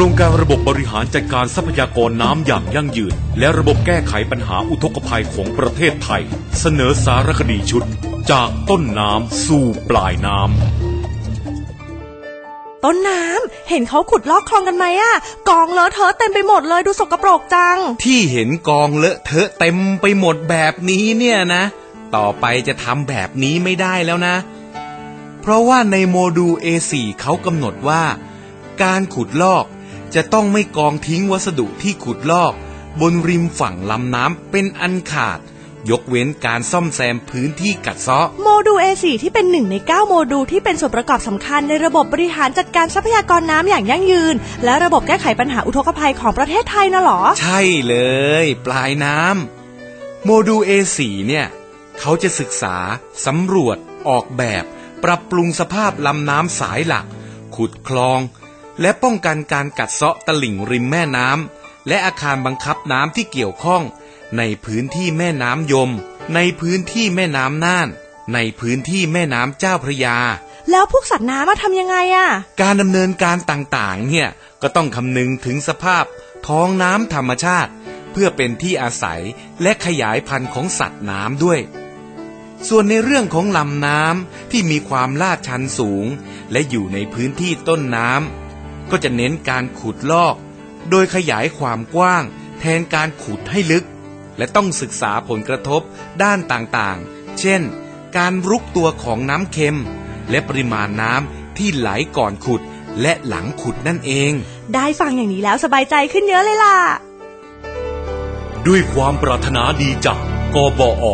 รงการระบบบริหารจัดการทรัพยากรน้ำอย่างยั่งยืน และระบบแก้ไขปัญหาอุทกภัยของประเทศไทย เสนอสารคดีชุด จากต้นน้ำสู่ปลายน้ำต้นน้ำเห็นเขาขุดลอกคลองกันไหมอะกองเลอะเทอะเต็มไปหมดเลยดูสกปรกจัง ที่เห็นกองเลอะเทอะเต็มไปหมดแบบนี้เนี่ยนะ ต่อไปจะทำแบบนี้ไม่ได้แล้วนะ เพราะว่าในโมดูล A4 เขากำหนดว่าการขุดลอก จะต้องไม่กองทิ้งวัสดุที่ขุดลอก บนริมฝั่งลำน้ำเป็นอันขาด ยกเว้นการซ่อมแซมพื้นที่กัดเซาะ โมดูล A4 ที่เป็นหนึ่งใน 9 โมดูลที่เป็นส่วนประกอบสำคัญในระบบบริหารจัดการทรัพยากรน้ำอย่างยั่งยืน และระบบแก้ไขปัญหาอุทกภัยของประเทศไทยน่ะเหรอ ใช่เลย ปลายน้ำโมดูล A4 เนี่ย เขาจะศึกษาสำรวจ ออกแบบ ปรับปรุงสภาพลำน้ำสายหลัก ขุดคลอง และป้องกันการกัดเซาะตลิ่งริมแม่น้ำและอาคารบังคับน้ำที่เกี่ยวข้อง ในพื้นที่แม่น้ำยม ในพื้นที่แม่น้ำน่าน ในพื้นที่แม่น้ำเจ้าพระยา แล้วพวกสัตว์น้ำมาทำยังไงอะการดำเนินการต่างๆ เนี่ยก็ต้องคำนึงถึงสภาพ ท้องน้ำธรรมชาติ เพื่อเป็นที่อาศัยและขยายพันธุ์ของสัตว์น้ำด้วยส่วนในเรื่องของลำน้ำที่มีความลาดชันสูง และอยู่ในพื้นที่ต้นน้ำ ก็จะเน้นการขุดลอก โดยขยายความกว้าง แทนการขุดให้ลึก และต้องศึกษาผลกระทบด้านต่างๆ เช่น การรุกตัวของน้ำเค็ม และปริมาณน้ำที่ไหลก่อนขุดและหลังขุดนั่นเอง ได้ฟังอย่างนี้แล้วสบายใจขึ้นเยอะเลยล่ะ ด้วยความปรารถนาดีจากกบอ